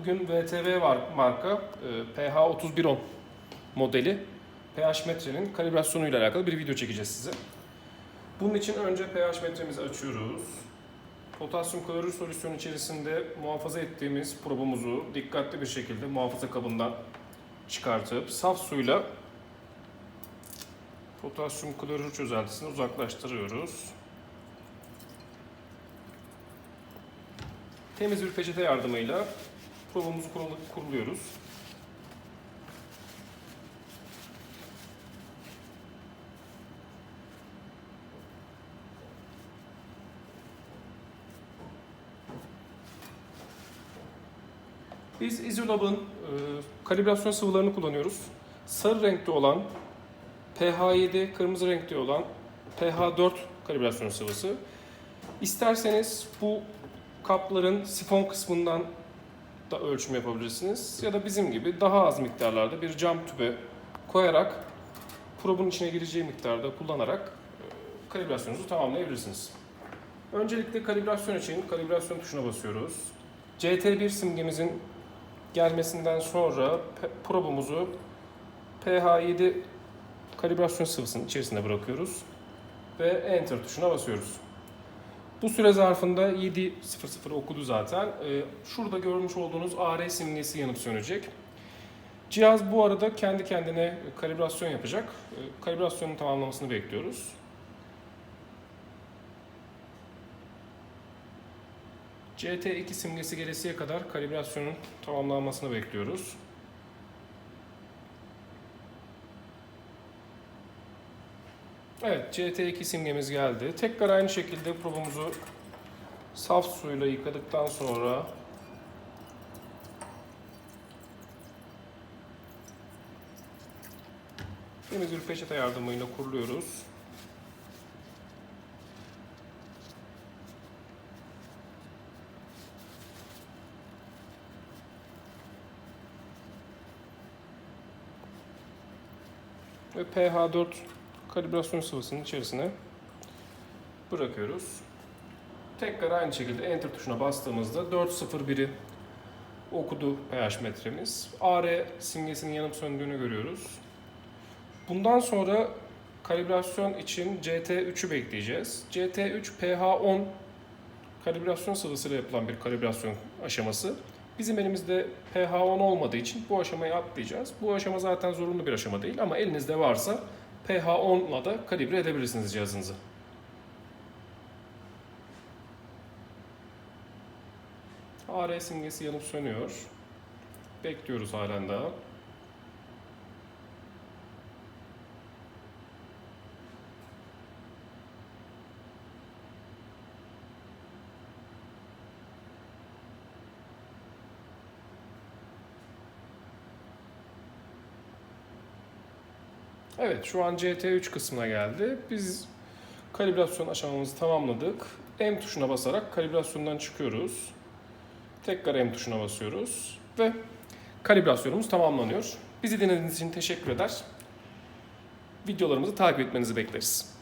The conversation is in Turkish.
Bugün VTV var marka e, PH3110 modeli pH metrenin kalibrasyonuyla alakalı bir video çekeceğiz size. Bunun için önce pH metremizi açıyoruz. Potasyum klorür solüsyon içerisinde muhafaza ettiğimiz probumuzu dikkatli bir şekilde muhafaza kabından çıkartıp saf suyla potasyum klorür çözeltisini uzaklaştırıyoruz. Temiz bir peçete yardımıyla kurulu- kuruluyoruz. Biz Isolab'ın e, kalibrasyon sıvılarını kullanıyoruz. Sarı renkte olan pH7, kırmızı renkte olan pH4 kalibrasyon sıvısı. İsterseniz bu kapların sifon kısmından da ölçüm yapabilirsiniz. Ya da bizim gibi daha az miktarlarda bir cam tübe koyarak probun içine gireceği miktarda kullanarak e, kalibrasyonunuzu tamamlayabilirsiniz. Öncelikle kalibrasyon için kalibrasyon tuşuna basıyoruz. CT1 simgemizin gelmesinden sonra probumuzu pH7 kalibrasyon sıvısının içerisine bırakıyoruz ve Enter tuşuna basıyoruz. Bu süre zarfında 7.00 okudu zaten. Ee, Şurada görmüş olduğunuz AR simgesi yanıp sönecek. Cihaz bu arada kendi kendine kalibrasyon yapacak. Ee, Kalibrasyonun tamamlamasını bekliyoruz. CT2 simgesi gelesiye kadar kalibrasyonun tamamlanmasını bekliyoruz. Evet, CT2 simgemiz geldi. Tekrar aynı şekilde probumuzu saf suyla yıkadıktan sonra temiz bir peçete yardımıyla kuruluyoruz. Ve pH4 kalibrasyon sıvısının içerisine bırakıyoruz. Tekrar aynı şekilde Enter tuşuna bastığımızda 401'i okudu pH metremiz. AR simgesinin yanıp söndüğünü görüyoruz. Bundan sonra kalibrasyon için CT3'ü bekleyeceğiz. CT3 pH10 kalibrasyon sıvısıyla yapılan bir kalibrasyon aşaması. Bizim elimizde pH10 olmadığı için bu aşamayı atlayacağız. Bu aşama zaten zorunlu bir aşama değil ama elinizde varsa pH10'la da kalibre edebilirsiniz cihazınızı. AR simgesi yanıp sönüyor. Bekliyoruz halen daha. Evet, şu an CT3 kısmına geldi. Biz kalibrasyon aşamamızı tamamladık. M tuşuna basarak kalibrasyondan çıkıyoruz. Tekrar M tuşuna basıyoruz ve kalibrasyonumuz tamamlanıyor. Bizi dinlediğiniz için teşekkür eder. Videolarımızı takip etmenizi bekleriz.